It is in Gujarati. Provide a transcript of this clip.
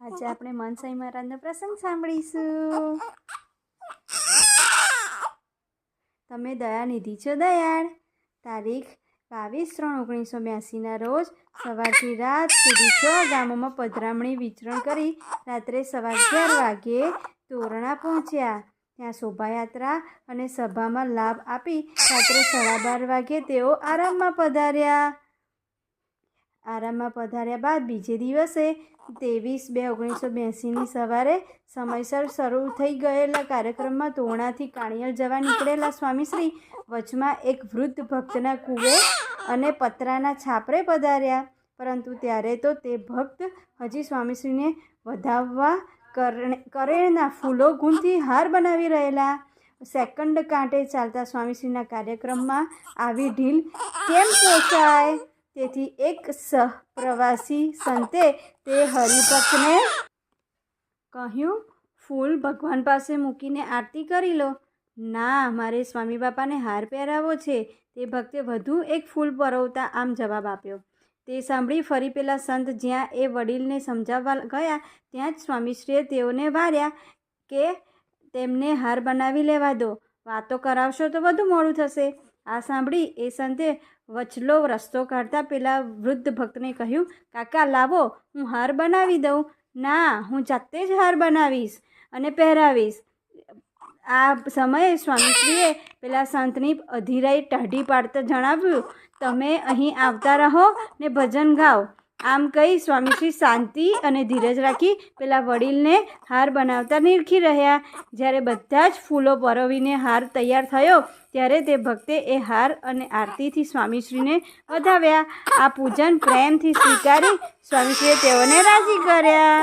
આજે આપણે મનસાઈ મહારાજનો પ્રસંગ સાંભળીશું. તમે દયાનિધિ છો દયાળ. તારીખ બાવીસ ત્રણ ઓગણીસો બ્યાસીના રોજ સવારથી રાત સુધી છ ગામોમાં પધરામણી વિચરણ કરી રાત્રે સવા અગિયાર વાગ્યે તોરણા પહોંચ્યા. ત્યાં શોભાયાત્રા અને સભામાં લાભ આપી રાત્રે સાડા બાર વાગ્યે તેઓ આરામમાં પધાર્યા. આરામમાં પધાર્યા બાદ બીજે દિવસે ત્રેવીસ બે ઓગણીસો બ્યાસીની સવારે સમયસર શરૂ થઈ ગયેલા કાર્યક્રમમાં તોણાથી કાણિયલ જવા નીકળેલા સ્વામીશ્રી વચમાં એક વૃદ્ધ ભક્તના કૂવે અને પતરાના છાપરે પધાર્યા. પરંતુ ત્યારે તો તે ભક્ત હજી સ્વામીશ્રીને વધાવવા કરણે- કરેણના ફૂલો ગૂંથી હાર બનાવી રહેલા. સેકન્ડ કાંટે ચાલતા સ્વામીશ્રીના કાર્યક્રમમાં આવી ઢીલ કેમ પોસાય તેથી એક સહપ્રવાસી સંતે તે હરિભક્તને કહ્યું, ફૂલ ભગવાન પાસે મૂકીને આરતી કરી લો. ના, મારે સ્વામી બાપાને હાર પહેરાવો છે. તે ભક્તે વધુ એક ફૂલ પરોવતા આમ જવાબ આપ્યો. તે સાંભળી ફરી પેલા સંત જ્યાં એ વડીલને સમજાવવા ગયા, ત્યાં જ સ્વામીશ્રીએ તેઓને વાર્યા કે તેમને હાર બનાવી લેવા દો. વાતો કરાવશો તો વધુ મોડું થશે. આ સાંભળી એ સંતે વચલો રસ્તો કાઢતા પેલા વૃદ્ધ ભક્તને કહ્યું, કાકા, લાવો, હું હાર બનાવી દઉં. ના, હું જાતે જ હાર બનાવીશ અને પહેરાવીશ. આ સમયે સ્વામીશ્રીએ પેલા સંતની અધીરાઈ ટાઢી પાડતા જણાવ્યું, તમે અહીં આવતા રહો ને ભજન ગાઓ. આમ કહી સ્વામીશ્રી શાંતિ અને ધીરજ રાખી પેલા વડીલને હાર બનાવતા નિરખી રહ્યા. જ્યારે બધા જ ફૂલો પરોવીને હાર તૈયાર થયો, ત્યારે તે ભક્તે એ હાર અને આરતીથી સ્વામીશ્રીને વધાવ્યા. આ પૂજન પ્રેમથી સ્વીકારી સ્વામીશ્રીએ તેઓને રાજી કર્યા.